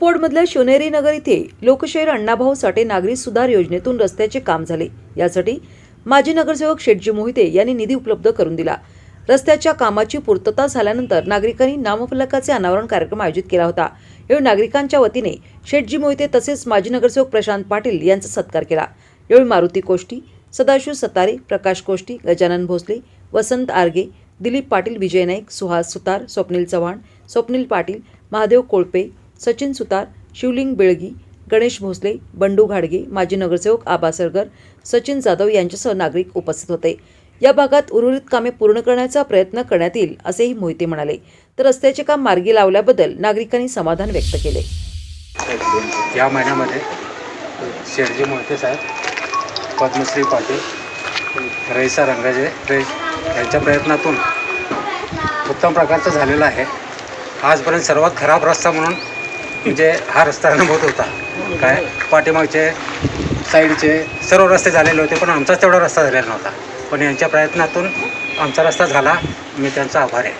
कुपवाडमधल्या शिवनेरी नगर इथे लोकशाहीर अण्णाभाऊ साठे नागरी सुधार योजनेतून रस्त्याचे काम झाले. यासाठी माजी नगरसेवक शेटजी मोहिते यांनी निधी उपलब्ध करून दिला. रस्त्याच्या कामाची पूर्तता झाल्यानंतर नागरिकांनी नामफलकाचे अनावरण कार्यक्रम आयोजित केला होता. यावेळी नागरिकांच्या वतीने शेटजी मोहिते तसेच माजी नगरसेवक प्रशांत पाटील यांचा सत्कार केला. यावेळी मारुती कोष्टी सदाशिव सतारे प्रकाश कोष्टी गजानन भोसले वसंत आर्गे दिलीप पाटील विजय नाईक सुहास सुतार स्वप्नील चव्हाण स्वप्नील पाटील महादेव कोळपे सचिन सुतार शिवलिंग बेळगी गणेश भोसले बंडू घाडगे माजी नगरसेवक आबा सरगर सचिन जाधव यांच्यासह नागरिक उपस्थित होते. या भागात उर्वरित कामे पूर्ण करण्याचा प्रयत्न करण्यात येईल असेही मोहिते म्हणाले. तर रस्त्याचे काम मार्गी लावल्याबद्दल नागरिकांनी समाधान व्यक्त केले. या महिन्यामध्ये शेरजी मोहिते साहेब पद्मश्री पाटील रईसा रंगाजे यांच्या प्रयत्नातून उत्तम प्रकारचं झालेलं आहे. आजपर्यंत सर्वात खराब रस्ता म्हणून म्हणजे हा रस्ता अनुभवत होता. काय? पाठीमागचे साईडचे सर्व रस्ते झालेले होते पण आमचाच तेवढा रस्ता झालेला नव्हता. पण यांच्या प्रयत्नातून आमचा रस्ता झाला. मी त्यांचा आभार आहे.